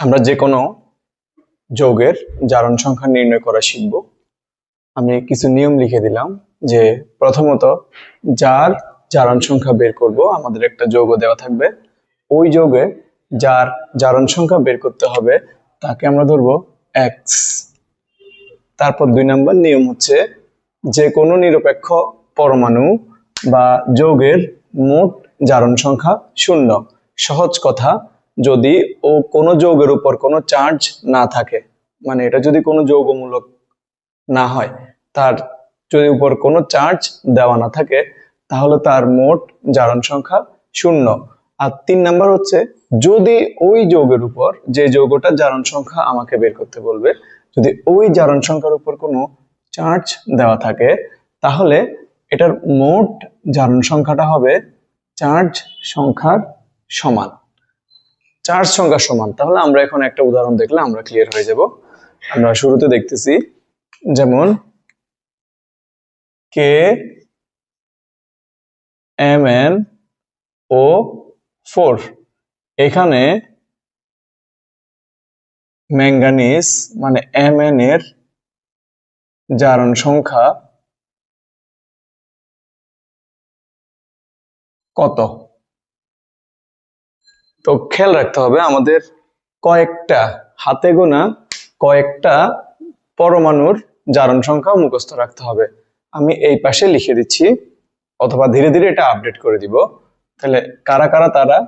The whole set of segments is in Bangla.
আমরা যে কোনো যৌগের জারণ সংখ্যা নির্ণয় করা শিখব। আমি কিছু নিয়ম লিখে দিলাম যে প্রথমত যার জারণ সংখ্যা বের করব, আমাদের একটা যৌগ দেওয়া থাকবে। ওই যৌগে যার জারণ সংখ্যা বের করতে হবে, তাকে আমরা ধরবো এক্স তারপর দুই নম্বর নিয়ম হচ্ছে যে কোনো নিরপেক্ষ পরমাণু বা যৌগের মোট জারণ সংখ্যা শূন্য। সহজ কথা যদি ও কোনো যৌগের উপর কোনো চার্জ না থাকে মানে এটা যদি কোনো যৌগমূলক না হয়, তার যদি উপর কোনো চার্জ দেওয়া না থাকে, তাহলে তার মোট জারণ সংখ্যা শূন্য। আর তিন নাম্বার হচ্ছে, যদি ওই যৌগের উপর, যে যৌগটার জারণ সংখ্যা আমাকে বের করতে বলবে, যদি ওই জারণ সংখ্যার উপর কোনো চার্জ দেওয়া থাকে, তাহলে এটার মোট জারণ সংখ্যাটা হবে চার্জ সংখ্যার সমান। চার্জ সংখ্যা সমান। তাহলে আমরা এখন একটা উদাহরণ দেখলে আমরা ক্লিয়ার হয়ে যাব। আমরা শুরুতে দেখতেছি, যেমন K M N O four এখানে ম্যাঙ্গানিজ মানে এম এন এর জারণ সংখ্যা কত? তো খেয়াল রাখতে হবে আমাদের কয়েকটা হাতে গোনা, কয়েকটা পরমাণুর জারণ সংখ্যা মুখস্থ রাখতে হবে। আমি এই পাশে লিখে দিচ্ছি, অথবা ধীরে ধীরে এটা আপডেট করে দিব। তাহলে কারা কারা তারা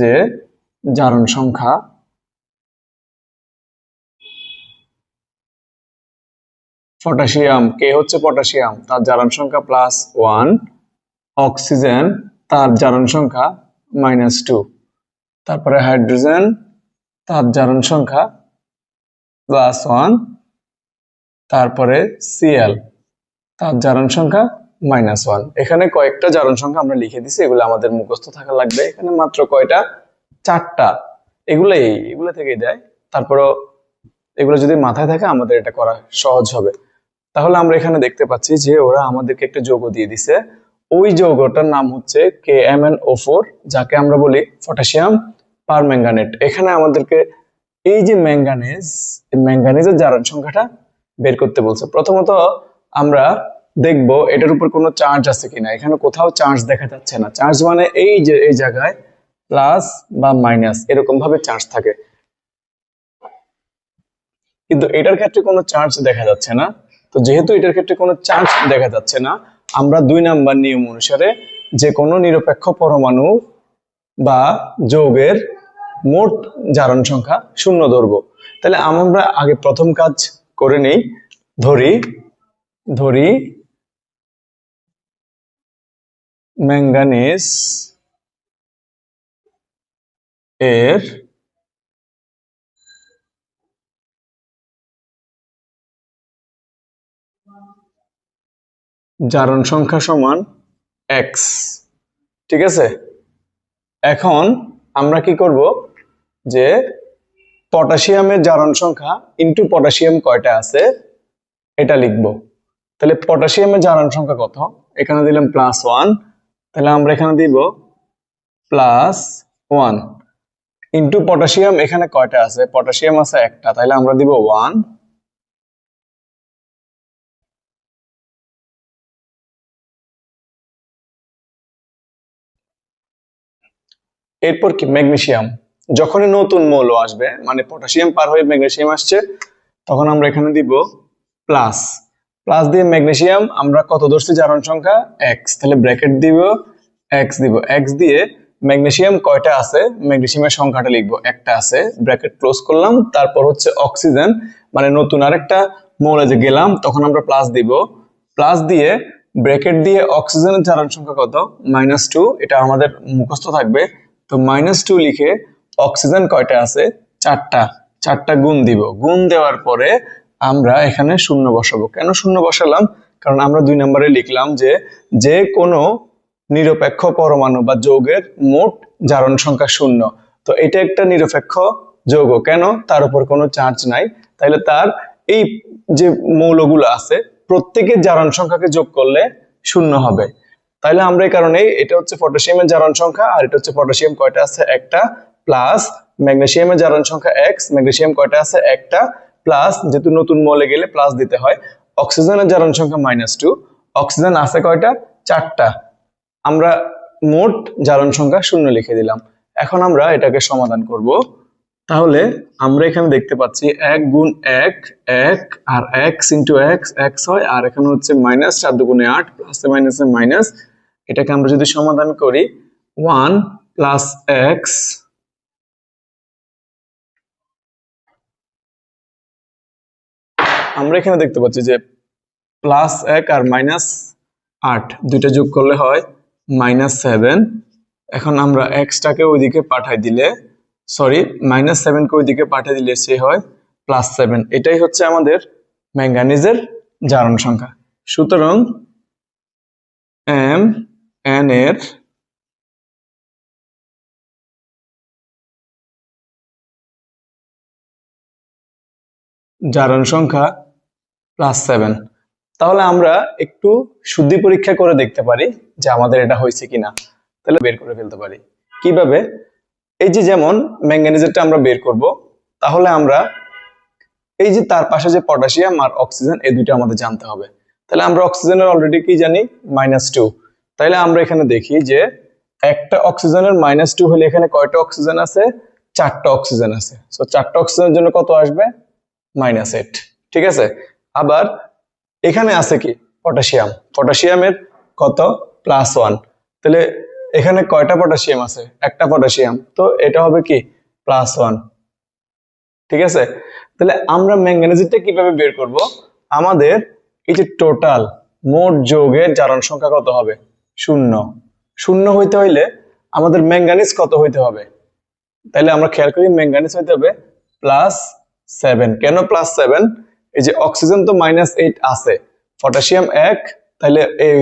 যে জারণ সংখ্যা পটাশিয়াম, কে হচ্ছে পটাশিয়াম? তার জারণ সংখ্যা প্লাস ওয়ান অক্সিজেন তার জারণ সংখ্যা মাইনাস টু তারপরে হাইড্রোজেন তার জারণ সংখ্যা প্লাস ওয়ান তারপরে সিএল তার জারণ সংখ্যা মাইনাস ওয়ান এখানে কয়েকটা জারণ সংখ্যা আমরা লিখে দিছি, এগুলো আমাদের মুখস্থ থাকা লাগবে। এখানে মাত্র কয়টা? চারটা। এগুলোই, এগুলো থেকেই দেয় তারপরও এগুলো যদি মাথায় থাকে, আমাদের এটা করা সহজ হবে। তাহলে আমরা এখানে দেখতে পাচ্ছি যে ওরা আমাদেরকে একটা যৌগ দিয়ে দিছে। ওই যৌগটার নাম হচ্ছে K M N O four যাকে আমরা বলি পটাশিয়াম পারম্যাঙ্গানেট। এখানে আমাদেরকে এই যে ম্যাঙ্গানেজ ম্যাঙ্গানেজের জারণ সংখ্যাটা বের করতে বলছে। প্রথমত আমরা দেখব এটার উপর কোনো চার্জ আছে কিনা। এখানে কোথাও চার্জ দেখা যাচ্ছে না। চার্জ মানে এই যে, এই জায়গায় প্লাস বা মাইনাস এরকম ভাবে চার্জ থাকে। কিন্তু এটার ক্ষেত্রে কোনো চার্জ দেখা যাচ্ছে না। তো যেহেতু এটার ক্ষেত্রে কোনো চার্জ দেখা যাচ্ছে না আমরা দুই নাম্বার নিয়ম অনুসারে যে কোনো নিরপেক্ষ পরমাণু বা যৌগের মোট জারণ সংখ্যা শূন্য ধরবো। তাহলে আমরা আগে প্রথম কাজ করে নেই। ধরি ধরি ম্যাঙ্গানিজ এর জারণ সংখ্যা সমান এক্স ঠিক আছে? এখন আমরা কি করব? যে পটাশিয়ামের জারণ সংখ্যা ইনটু পটাশিয়াম কয়টা আছে? এটা লিখব। তাহলে পটাশিয়ামের জারণ সংখ্যা কত? এখানে দিলাম প্লাস ওয়ান তাহলে আমরা এখানে দিব প্লাস ওয়ান ইনটু পটাশিয়াম এখানে কয়টা আছে? পটাশিয়াম আছে একটা, তাহলে আমরা দিব ওয়ান এরপর কি? ম্যাগনেসিয়াম যখনই নতুন মৌল আসবে মানে পটাশিয়াম পার হয়ে ম্যাগনেসিয়াম আসছে, তখন আমরা এখানে দিব প্লাস। প্লাস দিয়ে ম্যাগনেসিয়াম আমরা কত ধরছি? জারণ সংখ্যা এক্স তাহলে ব্র্যাকেট দিব এক্স দিব। এক্স দিয়ে ম্যাগনেসিয়াম কয়টা আছে? ম্যাগনেসিয়ামের সংখ্যাটা লিখব। একটা আছে, ব্র্যাকেট ক্লোজ করলাম, তারপর হচ্ছে অক্সিজেন। মানে নতুন আরেকটা মৌলে যে গেলাম, তখন আমরা প্লাস দিব। প্লাস দিয়ে ব্র্যাকেট দিয়ে অক্সিজেনের জারণ সংখ্যা কত? Minus two. এটা আমাদের মুখস্থ থাকবে। তো মাইনাস টু লিখে অক্সিজেন কয়টা আছে? চারটা। চারটা গুণ দিব। গুণ দেওয়ার পরে আমরা এখানে শূন্য বসাবো। কেন শূন্য বসালাম? কারণ আমরা দুই নম্বরে লিখলাম যে যে কোনো নিরপেক্ষ পরমাণু বা যৌগের মোট জারণ সংখ্যা শূন্য। তো এটা একটা নিরপেক্ষ যৌগ। কেন? তার উপর কোনো চার্জ নাই। তাহলে তার এই যে মৌলগুলো আছে, প্রত্যেকের জারণ সংখ্যাকে যোগ করলে শূন্য হবে। তাহলে আমরা এই কারণে এটা হচ্ছে পটাশিয়ামের জারণ সংখ্যা, আর এটা হচ্ছে পটাশিয়াম কয়টা আছে? একটা প্লাস ম্যাগনেশিয়ামের জারণ সংখ্যা এক্স ম্যাগনেসিয়াম কয়টা আছে? একটা প্লাস যেহেতু নতুন মলে গেলে প্লাস দিতে হয়, অক্সিজেনের জারণ সংখ্যা মাইনাস টু অক্সিজেন আছে কয়টা? চারটা। আমরা মোট জারণ সংখ্যা শূন্য লিখে দিলাম। এখন আমরা এটাকে সমাধান করব। তাহলে আমরা এখানে দেখতে পাচ্ছি এক গুণ এক এক আর এক্স ইন্টু এক্স এক্স হয়, আর এখানে হচ্ছে মাইনাস চার দুগুণে আট প্লাস মাইনাসে মাইনাস এটাকে আমরা যদি সমাধান করি ওয়ান প্লাস এক্স আমরা এখানে দেখতে পাচ্ছি যে প্লাস এক আর মাইনাস আট, দুইটা যোগ করলে হয় মাইনাস সেভেন এখন আমরা এক্সটাকে ওইদিকে পাঠাই দিলে সরি মাইনাস সেভেনকে ওইদিকে পাঠিয়ে দিলে সে হয় প্লাস সেভেন এটাই হচ্ছে আমাদের ম্যাঙ্গানিজের জারণ সংখ্যা। সুতরাং এম এন এর জারণ সংখ্যা প্লাস সেভেন তাহলে আমরা একটু শুদ্ধি পরীক্ষা করে দেখতে পারি যে আমাদের এটা হয়েছে কিনা। তাহলে বের করে ফেলতে পারি। কীভাবে? এই যে যেমন ম্যাঙ্গানিজেরটা আমরা বের করব, তাহলে আমরা এই যে তার পাশে যে পটাশিয়াম আর অক্সিজেন, এই দুটো আমাদের জানতে হবে। তাহলে আমরা অক্সিজেনের অলরেডি কি জানি? মাইনাস টু তাহলে আমরা এখানে দেখি যে একটা অক্সিজেনের মাইনাস টু হলে এখানে কয়টা অক্সিজেন আছে? চারটা অক্সিজেন আছে। সো চারটা অক্সিজেনের জন্য কত আসবে? মাইনাস এইট ঠিক আছে? আবার এখানে আছে কি? পটাশিয়াম পটাশিয়ামের কত? প্লাস ওয়ান তাহলে এখানে কয়টা পটাশিয়াম আছে? একটা পটাশিয়াম তো এটা হবে কি? প্লাস ওয়ান ঠিক আছে? তাহলে আমরা ম্যাঙ্গানিজটা কীভাবে বের করব? আমাদের এই যে টোটাল মোট যৌগের জারণ সংখ্যা কত হবে? শূন্য। শূন্য হইতে হইলে আমাদের ম্যাঙ্গানিজ কত হইতে হবে? তাহলে আমরা খেয়াল করি ম্যাঙ্গানিজ হইতে হবে প্লাস সেভেন কেন প্লাস সেভেন এই যে অক্সিজেন তো মাইনাস এইট আছে। পটাশিয়াম এক তাহলে এই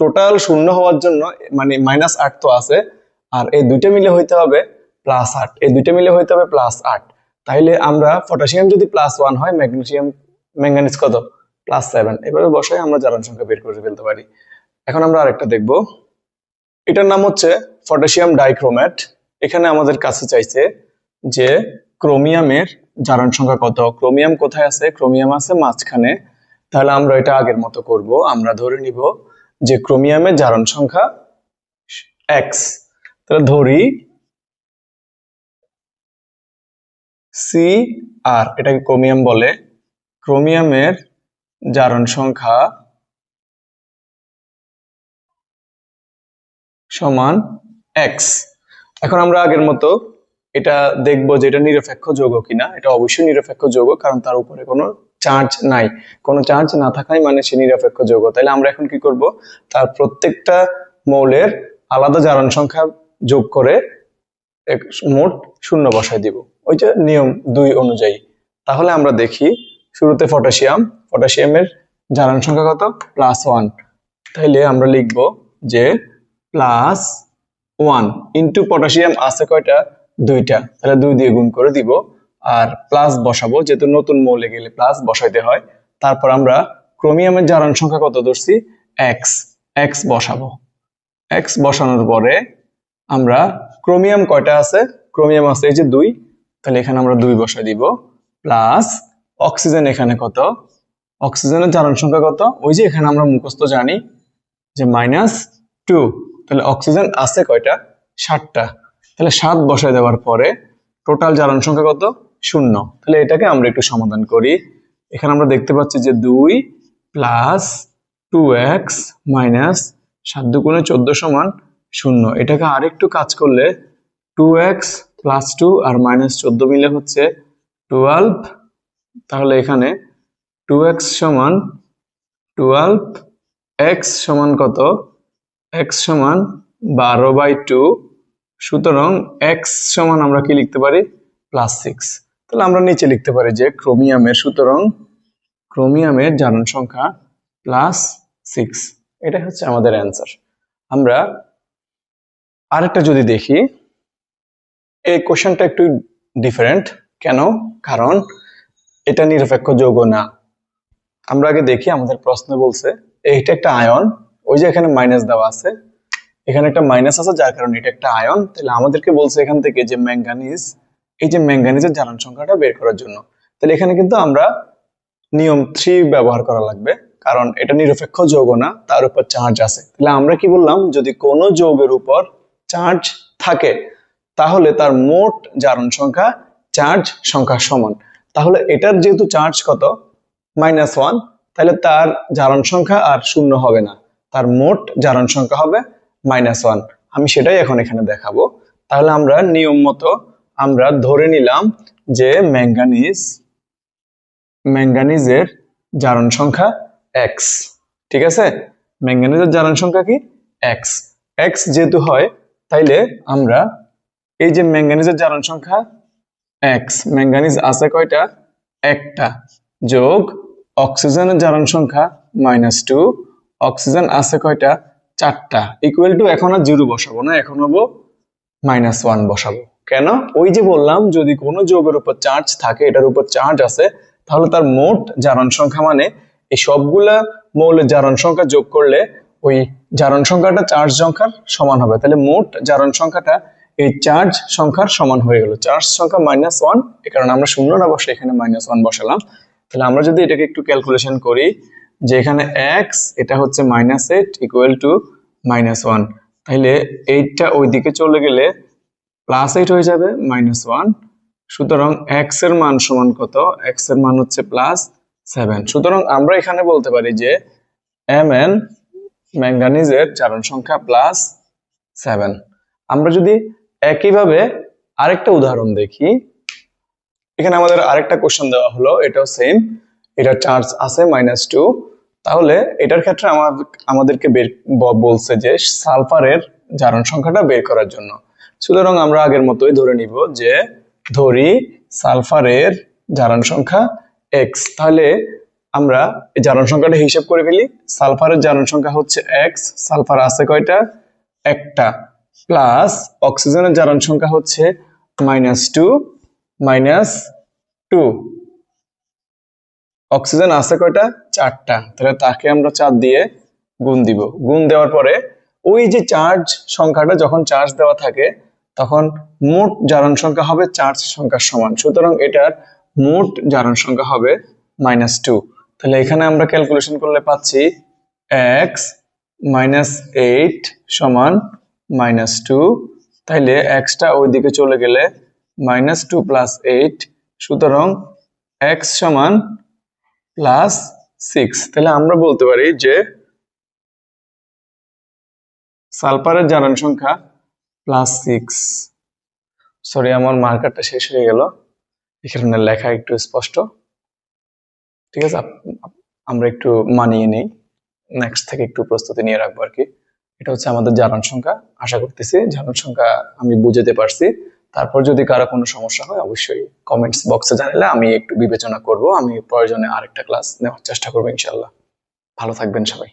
টোটাল শূন্য হওয়ার জন্য মানে মাইনাস আট তো আছে। আর এই দুইটা মিলে হইতে হবে প্লাস আট। এই দুইটা মিলে হইতে হবে প্লাস আট। তাইলে আমরা পটাশিয়াম যদি প্লাস ওয়ান হয় ম্যাগনেসিয়াম ম্যাঙ্গানিজ কত? প্লাস সেভেন এভাবে বসাই আমরা জারণ সংখ্যা বের করে ফেলতে পারি। এখন আমরা আরেকটা দেখব। এটার নাম হচ্ছে পটাশিয়াম ডাইক্রোমেট। এখানে আমাদের কাছে চাইছে যে ক্রোমিয়ামের জারণ সংখ্যা কত? ক্রোমিয়াম কোথায় আছে? ক্রোমিয়াম আছে মাঝখানে। তাহলে আমরা এটা আগের মতো করব। আমরা ধরে নিব যে ক্রোমিয়ামের জারণ সংখ্যা এক্স তাহলে ধরি সি আর, এটাকে ক্রোমিয়াম বলে। ক্রোমিয়ামের জারণ সংখ্যা সমান এক্স এখন আমরা আগের মতো এটা দেখব যে এটা নিরপেক্ষ যৌগ কিনা। এটা অবশ্যই নিরপেক্ষ যৌগ, কারণ তার উপরে কোনো চার্জ নাই। কোনো চার্জ না থাকাই মানে সে নিরপেক্ষ যৌগ। তাহলে আমরা এখন কি করব? তার প্রত্যেকটা মৌলের আলাদা জারণ সংখ্যা যোগ করে মোট শূন্য বসায় দিব। ওই যে নিয়ম দুই অনুযায়ী। তাহলে আমরা দেখি শুরুতে পটাশিয়াম। পটাশিয়ামের জারণ সংখ্যা কত? Plus one. তাইলে আমরা লিখব যে প্লাস ওয়ান ইন্টু পটাশিয়াম আছে কয়টা? দুইটা। তাহলে দুই দিয়ে গুণ করে দিব। আর প্লাস বসাবো, যেহেতু নতুন মৌলে গেলে প্লাস বসাইতে হয়। তারপর আমরা ক্রোমিয়ামের জারণ সংখ্যা কত ধরছি? এক্স এক্স বসাবো। এক্স বসানোর পরে আমরা ক্রোমিয়াম কয়টা আছে? ক্রোমিয়াম আছে এই যে দুই। তাহলে এখানে আমরা দুই বসাই দিব। প্লাস অক্সিজেন এখানে কত? অক্সিজেনের জারণ সংখ্যা কত? ওই যে এখানে আমরা মুখস্থ জানি যে মাইনাস টু তাহলে অক্সিজেন আছে কয়টা? ষাটটা তাহলে সাত বসায় দেওয়ার পরে টোটাল জারণ সংখ্যা কত? শূন্য। তাহলে এটাকে আমরা একটু সমাধান করি। এখানে আমরা দেখতে পাচ্ছি যে দুই প্লাস টু এক্স মাইনাস সাত দুগুণে চোদ্দ সমান শূন্য। এটাকে আরেকটু কাজ করলে টু এক্স প্লাস টু আর মাইনাস চোদ্দ মিলে হচ্ছে টুয়েলভ তাহলে এখানে টু এক্স সমান টুয়েলভ এক্স সমান কত? এক্স সমান বারো বাই টু সুতরাং এক্স সমান আমরা কি লিখতে পারি? প্লাস সিক্স তাহলে আমরা নিচে লিখতে পারি যে ক্রোমিয়ামের সুতরাং ক্রোমিয়ামের জারণ সংখ্যা প্লাস সিক্স এটা হচ্ছে আমাদের অ্যান্সার আমরা আরেকটা যদি দেখি, এই কোশ্চেনটা একটু ডিফারেন্ট কেন? কারণ এটা নিরপেক্ষ যৌগ না। আমরা আগে দেখি, আমাদের প্রশ্ন বলছে, এইটা একটা আয়ন ওই যে এখানে মাইনাস দেওয়া আছে, এখানে একটা মাইনাস আছে, যার কারণে এটা একটা আয়ন। তাহলে আমাদেরকে বলছে এখান থেকে যে ম্যাঙ্গানিজ এই যে ম্যাঙ্গানিজের জারণ সংখ্যাটা বের করার জন্য। তাহলে এখানে কিন্তু আমরা নিয়ম থ্রি ব্যবহার করা লাগবে, কারণ এটা নিরপেক্ষ যৌগ না, তার উপর চার্জ আছে। তাহলে আমরা কি বললাম, যদি কোনো যৌগের উপর চার্জ থাকে, তাহলে তার মোট জারণ সংখ্যা চার্জ সংখ্যা সমান। তাহলে এটার যেহেতু চার্জ কত? মাইনাস ওয়ান তাহলে তার জারণ সংখ্যা আর শূন্য হবে না। তার মোট জারণ সংখ্যা হবে মাইনাস ওয়ান আমি সেটাই এখন এখানে দেখাবো। তাহলে আমরা নিয়ম মতো আমরা ধরে নিলাম যে ম্যাঙ্গানিজ ম্যাঙ্গানিজের জারণ সংখ্যা এক্স ঠিক আছে? ম্যাঙ্গানিজের জারণ সংখ্যা কি? এক্স এক্স যেহেতু হয়, তাইলে আমরা এই যে ম্যাঙ্গানিজের জারণ সংখ্যা এক্স ম্যাঙ্গানিজ আছে কয়টা? একটা যোগ অক্সিজেনের জারণ সংখ্যা মাইনাস টু অক্সিজেন আছে কয়টা? চারটা। ইকুয়াল টু এখন আর জিরো বসাবো না, এখন হব মাইনাস ওয়ান বসাবো। কেন? ওই যে বললাম, যদি কোনো যৌগের উপর চার্জ থাকে, এটার উপর চার্জ আছে, তাহলে তার মোট জারণ সংখ্যা মানে এই সবগুলা মৌলের জারণ সংখ্যা যোগ করলে ওই জারণ সংখ্যাটা চার্জ সংখ্যার সমান হবে। তাহলে মোট জারণ সংখ্যাটা এই চার্জ সংখ্যার সমান হয়ে গেল। চার্জ সংখ্যা মাইনাস ওয়ান এ কারণে আমরা শূন্য না বসে এখানে মাইনাস ওয়ান বসালাম। তাহলে আমরা যদি এটাকে একটু ক্যালকুলেশন করি যে এখানে এক্স এটা হচ্ছে minus eight equal to minus one তাহলে এইটটা ওই দিকে চলে গেলে প্লাস এইট হয়ে যাবে মাইনাস ওয়ান সুতরাং এক্সের মান সমান কত? এক্সের মান হচ্ছে প্লাস সেভেন সুতরাং আমরা এখানে বলতে পারি যে এম এন ম্যাঙ্গানিজের চারণ সংখ্যা প্লাস সেভেন আমরা যদি একইভাবে আরেকটা উদাহরণ দেখি, এখানে আমাদের আরেকটা কোশ্চেন দেওয়া হলো, এটাও সেম এটা চার্জ আছে মাইনাস টু তাহলে এটার ক্ষেত্রে আমাদেরকে বের বলছে যে সালফারের জারণ সংখ্যাটা বের করার জন্য। সুতরাং আমরা আগের মতোই ধরে নিব যে ধরি সালফারের জারণ সংখ্যা এক্স তাহলে আমরা এই জারণ সংখ্যাটা হিসাব করে ফেলি। সালফারের জারণ সংখ্যা হচ্ছে এক্স সালফার আছে কয়টা? একটা। প্লাস অক্সিজেনের জারণ সংখ্যা হচ্ছে minus two minus two oxygen আছে কয়টা? চারটা। তাহলে তাকে আমরা চার দিয়ে গুণ দিব। গুণ দেওয়ার পরে ওই যে চার্জ সংখ্যাটা যখন চার্জ দেওয়া থাকে, তখন মোট জারণ সংখ্যা হবে চার্জ সংখ্যার সমান। সুতরাং এটার মোট জারণ সংখ্যা হবে মাইনাস টু তাহলে এখানে আমরা ক্যালকুলেশন করলে পাচ্ছি এক্স মাইনাস এইট সমান মাইনাস টু তাইলে এক্সটা ওইদিকে চলে গেলে মাইনাস টু প্লাস এইট সুতরাং এক্স সমান প্লাস সিক্স তাহলে আমরা বলতে পারি যে সালফারের জারণ সংখ্যা প্লাস সিক্স সরি আমার মার্কারটা শেষ হয়ে গেল। এখানে লেখা একটু স্পষ্ট। ঠিক আছে আমরা একটু মানিয়ে নেই। নেক্সট থেকে একটু প্রস্তুতি নিয়ে রাখব আর কি। এটা হচ্ছে আমাদের জারণ সংখ্যা। আশা করতেছি জারণ সংখ্যা আমি বুঝাতে পারছি। তারপর যদি কারও কোনো সমস্যা হয়, অবশ্যই কমেন্টস বক্সে জানালে আমি একটু বিবেচনা করব। আমি প্রয়োজনে আরেকটা ক্লাস নেওয়ার চেষ্টা করব ইনশাল্লাহ ভালো থাকবেন সবাই।